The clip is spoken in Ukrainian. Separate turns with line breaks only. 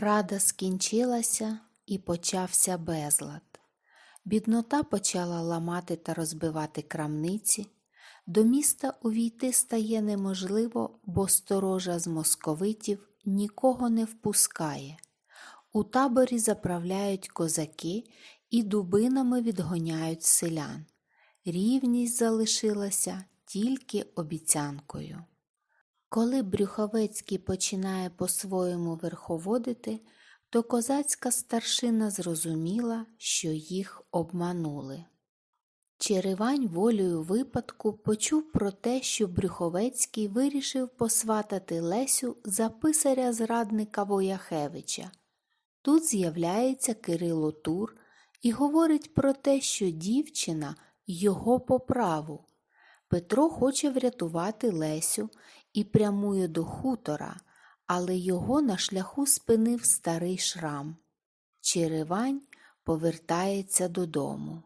Рада скінчилася і почався безлад. Біднота почала ламати та розбивати крамниці. До міста увійти стає неможливо, бо сторожа з московитів нікого не впускає. У таборі заправляють козаки і дубинами відгоняють селян. Рівність залишилася тільки обіцянкою. Коли Брюховецький починає по-своєму верховодити, то козацька старшина зрозуміла, що їх обманули. Черевань волею випадку почув про те, що Брюховецький вирішив посватати Лесю за писаря зрадника Вояхевича. Тут з'являється Кирило Тур і говорить про те, що дівчина його по праву. Петро хоче врятувати Лесю і прямує до хутора, але його на шляху спинив старий шрам. Черевань повертається додому.